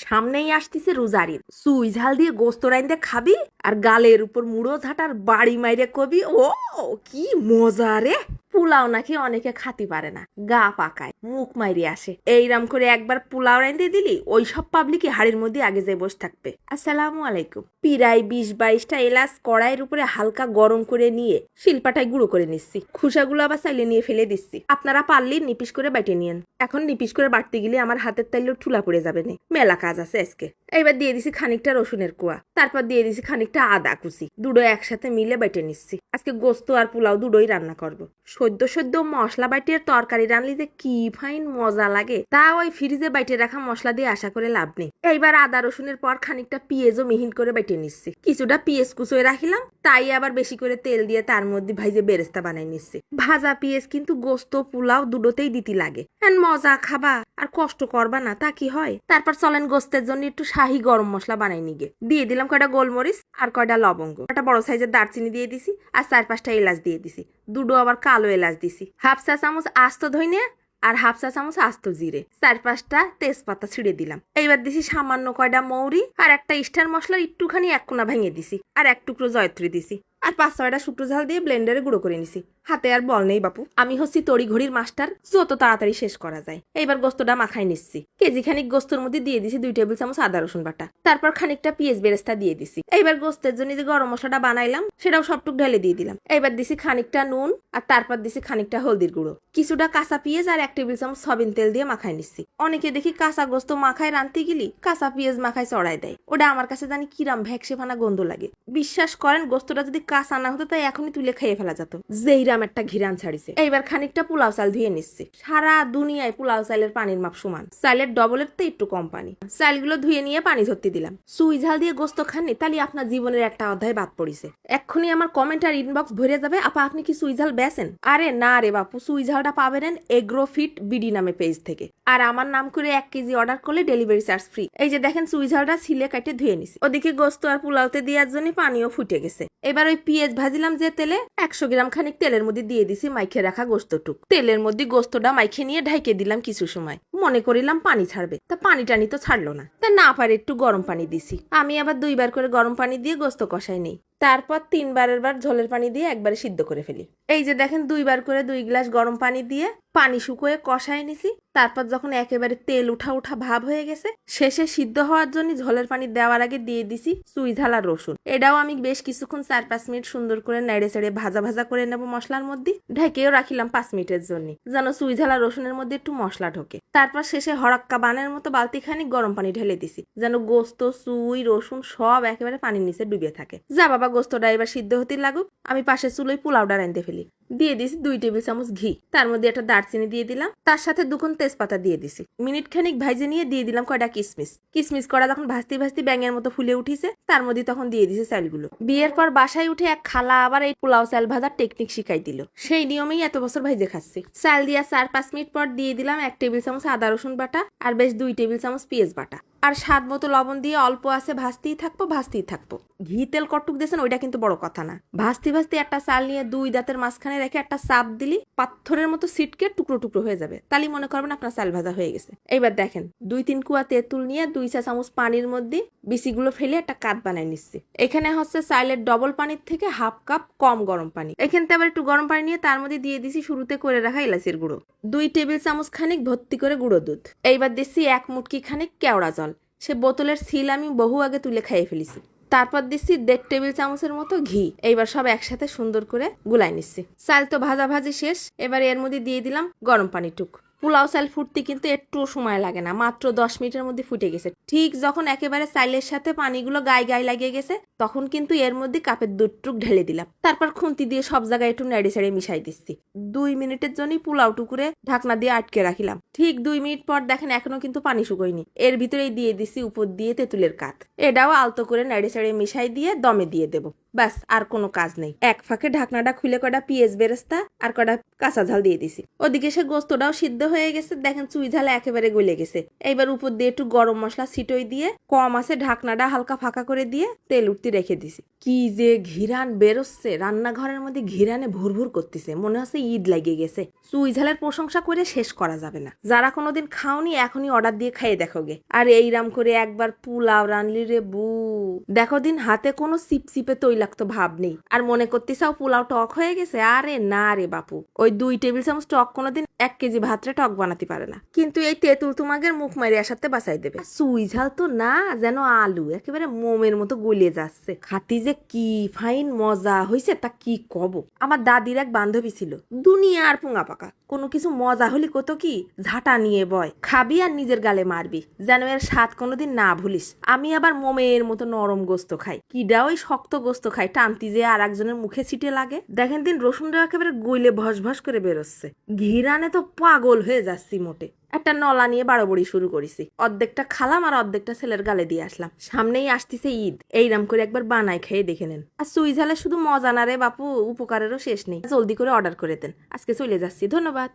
সামনেই আসতেছে রোজারির সুই ঝাল দিয়ে গোস্ত রাইন্দে খাবি আর গালের উপর মুড়ো ঝাঁটার বাড়ি মাইরে কবি। ও, কি মজা রে! পোলাও নাকি অনেকে খাতি পারে না। গা পাকায়, মুখ মাইরে আসে। এইরাম করে একবার পোলাও রাইন্দে দিলি, ওই সব পাবলিক হাড়ির মধ্যে আগে যে বসে থাকবে। আসসালামু আলাইকুম। পিরাই বিশ বাইশটা এলাচ কড়াইয়ের উপরে হালকা গরম করে নিয়ে শিলপাটায় গুঁড়ো করে নিচ্ছি। খুসাগুলো আবার চাইলে নিয়ে ফেলে দিচ্ছি। আপনারা পারলে নিপিস করে বাইটে নিয়েন। এখন নিপিস করে বাড়তে গেলে আমার হাতের তাইলেও ঠুলা পড়ে যাবে না। মেলা কাজ আছে আজকে। এবার দিয়ে দিছি খানিকটা রসুনের কুয়া। তারপর দিয়ে দিছি খানিকটা আদা কুচি। দুটো একসাথে মিলে বেটে নিচ্ছি। আজকে গোস্ত আর পোলাও দুটোই রান্না করব। সদ্য সদ্য মশলা বাইটের তরকারি রানলি যে কি ফাইন মজা লাগে। তা ওই ফ্রিজে বাইটে রাখা মশলা দিয়ে আশা করে লাভ নেই। এইবার আদা রসুনের পর খানিকটা পেঁয়াজও মিহিন করে বাইটে নিচ্ছে। কিছুটা পেঁয়াজ কুচোয় রাখিলাম, তাই আবার বেশি করে তেল দিয়ে তার মধ্যে ভাইজে বেরেস্তা বানাই নিচ্ছে। ভাজা পেঁয়াজ কিন্তু গোস্ত, পোলাও দুটোতেই দিতে লাগে। মজা খাবা। আর কষ্ট করবা না, তা কি হয়? তারপর চলেন গোস্তের জন্য একটু শাহি গরম মশলা বানাই নিগে। দিয়ে দিলাম কয়টা গোলমরিচ আর কয়টা লবঙ্গ। একটা বড় সাইজের দারচিনি দিয়ে দিছি আর চার পাঁচটা এলাচ দিয়ে দিছি। দুটো আবার কালো এলাচ দিছি। হাফ চা চামচ আস্ত ধইনে আর হাফ চা চামচ আস্ত জিরে। চার পাঁচটা তেজপাতা ছিঁড়ে দিলাম। এইবার দিছি সামান্য কয়টা মৌরি আর একটা স্টার মশলার একটুখানি এক কোনা ভেঙে দিছি। আর এক টুকরো জয়ত্রী দিছি। আর পাঁচ ছয়টা শুকনো ঝাল দিয়ে ব্লেন্ডারে গুঁড়ো করে নিছি। হাতে আর বল নেই, বাপু। আমি হচ্ছি তড়ি ঘড়ির মাস্টার, যত তাড়াতাড়ি শেষ করা যায়। এইবার গোস্তটা মাখাই নিচ্ছি। কেজি খানিক গোস্তর মধ্যে দিয়ে দিছি দুই টেবিল চামচ আদা রসুন বাটা। তারপর খানিকটা পেঁয়াজ বেরেস্তা দিয়ে দিছি। এইবার গোস্তের জন্য যে গরম মশলাটা বানাইলাম, সেটাও সবটুক ঢেলে দিয়ে দিলাম। এইবার দিছি খানিকটা নুন, আর তারপর দিছি খানিকটা হলদির গুঁড়ো। কিছুটা কাঁচা পেঁয়াজ আর এক টেবিল চামচ সবিন তেল দিয়ে মাখাই নিচ্ছি। অনেকে দেখি কাঁচা গোস্ত মাখায় রানতে গেলি কাঁচা পেঁয়াজ মাখায় চড়াই দেয়। ওটা আমার কাছে জানি কিরাম ভ্যাকসে ফানা গন্ধ লাগে। বিশ্বাস করেন, গোস্তটা যদি কাঁচা না হতো, তাই এখনই তুলে খেয়ে ফেলা যেত। যেইরাম একটা ঘিরান ছাড়িছে। এইবার খানিকটা পোলাও চাল ধুয়ে নিচ্ছে। সারা দুনিয়ায় পোলাও চালের পানির মাপ সমান। চালের ডবলের তো একটু কম পানি। চালগুলো ধুয়ে নিয়ে পানি ধরতে দিলাম। সুই ঝাল দিয়ে গোস্ত খাননি, তাহলে আপনার জীবনের একটা অধ্যায় বাদ পড়িছে। এক্ষুনি আমার কমেন্ট আর ইনবক্স ভরে যাবে। আপা, আপনি কি সুই ঝাল বেছেন আরে না রে বাপু, সুই ঝালটা পাবেন এগ্রোফিট বিডি নামে পেজ থেকে। আর আমার নাম করে এক কেজি অর্ডার করলে ডেলিভারি চার্জ ফ্রি এই যে দেখেন, সুই ঝালটা ছিলে কাটে ধুয়ে নিছি। ওদিকে গোস্ত আর পোলাওতে দেওয়ার জন্য পানিও ফুটে গেছে। এবার ওই পেঁয়াজ ভাজিলাম যে তেলে। একশো গ্রাম খানিক তেলের মধ্যে দিয়ে দিছি মাইখে রাখা গোস্তটুক। তেলের মধ্যে গোস্তটা মাইখে নিয়ে ঢাইকে দিলাম কিছু সময়। মনে করিলাম পানি ছাড়বে, তা পানি টানি তো ছাড়লো না। তা না পারে একটু গরম পানি দিছি। আমি আবার দুইবার করে গরম পানি দিয়ে গোস্ত কষাই নেই। তারপর তিনবারের বার ঝোলের পানি দিয়ে একবারে সিদ্ধ করে ফেলি। এই যে দেখেন, দুইবার করে দুই গ্লাস গরম পানি দিয়ে পানি শুকোয়ে কষায় নিছি। তারপর যখন একেবারে তেল উঠা উঠা ভাব হয়ে গেছে, শেষে সিদ্ধ হওয়ার জন্য ঝোলের পানি দেওয়ার আগে দিয়ে দিছি চুই ঝাল রসুন। এটাও আমি বেশ কিছুক্ষণ চার পাঁচ মিনিট সুন্দর করে নেড়ে চেড়ে ভাজা ভাজা করে নেব মশলার মধ্যে। ঢেকেও রাখিলাম পাঁচ মিনিটের জন্য, যেন চুই ঝাল রসুনের মধ্যে একটু মশলা ঢোকে। তারপর শেষে হরক্কা বানের মতো বালতি খানিক গরম পানি ঢেলে দিছি, যেন গোস্ত চুই রসুন সব একেবারে পানির নিচে ডুবে থাকে। যা বাবা, গোস্তটা এবার সিদ্ধ হতে লাগুক, আমি পাশে চুলোই পোলাওটা রাঁধতে ফেলি। দিয়ে দিছি দুই টেবিল চামচ ঘি, তার মধ্যে একটা দারচিনি দিয়ে দিলাম। তার সাথে দুখন তেজপাতা দিয়ে দিছি। মিনিট খানিক ভাইজে নিয়ে দিয়ে দিলাম কয়টা কিসমিস। কিসমিস করা যখন ভাস্তি ভাস্তি ব্যাঙের মতো ফুলে উঠিছে, তার মধ্যে তখন দিয়ে দিছে চালগুলো বিয়ের পর বাসায় উঠে এক খালা আবার এই পোলাও চাল ভাজার টেকনিক শিখাই দিল। সেই নিয়মেই এত বছর ভাইজে খাচ্ছি। চাল দিয়া চার পাঁচ মিনিট পর দিয়ে দিলাম এক টেবিল চামচ আদা রসুন বাটা আর বেশ দুই টেবিল চামচ পেঁয়াজ বাটা। আর স্বাদ মতো লবণ দিয়ে অল্প আছে, ভাজতেই থাকব ভাজতেই থাকব। ঘি তেল কটুক দিয়েছেন, ওইটা কিন্তু বড় কথা না। ভাজতে ভাজতে একটা চাল নিয়ে দুই দাঁতের মাঝখানে রেখে একটা চাপ দিলি, পাথরের মতো সিটকে টুকরো টুকরো হয়ে যাবে। তাহলে মনে করবেন আপনার চাল ভাজা হয়ে গেছে। এইবার দেখেন, দুই তিন কুয়া তেঁতুল নিয়ে দুই চা চামচ পানির মধ্যে বিসিগুলো ফেলে একটা কাত বানাই নিচ্ছি। এখানে হচ্ছে চাইলের ডবল পানির থেকে হাফ কাপ কম গরম পানি। এখানতে আবার একটু গরম পানি নিয়ে তার মধ্যে দিয়ে দিছি শুরুতে করে রাখা এলাচের গুঁড়ো। দুই টেবিল চামচ খানিক ভর্তি করে গুঁড়ো দুধ। এইবার দিচ্ছি এক মুটকি খানিক কেওড়া জল। সে বোতলের সিল আমি বহু আগে তুলে খাইয়ে ফেলেছি। তারপর দিচ্ছি দেড় টেবিল চামচের মতো ঘি। এইবার সব একসাথে সুন্দর করে গুলাই নিচ্ছি। চাল তো ভাজা ভাজি শেষ। এবার এর মধ্যে দিয়ে দিলাম গরম পানি টুক পোলাও চাল ফুটতে কিন্তু একটুও সময় লাগে না, মাত্র দশ মিনিটের মধ্যে ফুটে গেছে। ঠিক যখন একেবারে চাইলের সাথে পানিগুলো গায়ে গায়ে লাগিয়ে গেছে, তখন কিন্তু এর মধ্যে কাপের দুধ টুক ঢেলে দিলাম। তারপর খুন্তি দিয়ে সব জায়গায় একটু নেড়ে ছেড়ে মিশাই দিচ্ছি। দুই মিনিটের জন্যই পোলাও টুকুরে ঢাকনা দিয়ে আটকে রাখিলাম। ঠিক দুই মিনিট পর দেখেন এখনও কিন্তু পানি শুকোয়নি। এর ভিতরেই দিয়ে দিছি উপর দিয়ে তেঁতুলের কাত। এটাও আলতো করে নেড়ে ছেড়ে মিশাই দিয়ে দমে দিয়ে দেবো। ব্যাস আর কোনো কাজ নেই। এক ফাঁকে ঢাকনাটা খুলে কটা পিঁয়াজ বেরেস্তা আর কটা কাঁচা ঝাল দিয়ে দিছি। ওদিকে সে গোস্তটাও সিদ্ধ হয়ে গেছে, দেখেন চুই ঝাল একেবারে গলে গেছে। এইবার উপর দিয়ে একটু গরম মশলা ছিটোই দিয়ে, কম আছে ঢাকনাটা হালকা ফাঁকা করে দিয়ে তেল উঠতে রেখে দিছি। কি যে ঘিরান বেরোচ্ছে, রান্নাঘরের মধ্যে ঘিরানে ভুরভুর করতেছে, মনে হচ্ছে ঈদ লাগিয়ে গেছে। চুই ঝালের প্রশংসা করে শেষ করা যাবে না। যারা কোনোদিন খাওনি, এখনই অর্ডার দিয়ে খাইয়ে দেখো গে। আর এইরাম করে একবার পুলাও রানলি রে বু। দেখো দিন হাতে কোনো সিপসিপে তৈলাক্ত ভাব নেই। আর মনে করতেছাও পোলাও টক হয়ে গেছে, আরে না রে বাপু। ওই দুই টেবিল চামচ টক কোনোদিন এক কেজি ভাতরে টক বানাতে পারে না। কিন্তু এই তেঁতুল তোমাদের মুখ মারি আসাতে বাঁচাই দেবে। সুই ঝাল তো না, যেন আলু একেবারে মোমের মতো গলিয়ে যাচ্ছে। খাতি যে কি ফাইন মজা হয়েছে তা কি কব? আমার দাদির এক বান্ধবী ছিল, দুনিয়ার পুঙা পাকা। কোনো কিছু মজা হলি কত কি? ঝাঁটা নিয়ে বয়। খাবি আর নিজের গালে মারবি, যেন এর স্বাদ কোনোদিন না ভুলিস। আমি আবার মোমের মতো নরম গোস্ত খাই। কিডা ওই শক্ত গোস্ত খাই টানতি যে আর একজনের মুখে ছিটে লাগে। দেখেন দিন রসুনটা একেবারে গইলে ভস ভস করে বেরোচ্ছে। ঘিরানে তো পাগল হয়ে যাচ্ছি মোটে। একটা নলা নিয়ে বাড়াবড়ি শুরু করেছি। অর্ধেকটা খালাম আর অর্ধেকটা ছেলের গালে দিয়ে আসলাম। সামনেই আসতেছে ঈদ। এইরাম করে একবার বানাই খেয়ে দেখে নেন। আর সুই ঝালে শুধু মজা না রে বাপু, উপকারেরও শেষ নেই। জলদি করে অর্ডার করে দেন। আজকে চলে যাচ্ছি। ধন্যবাদ।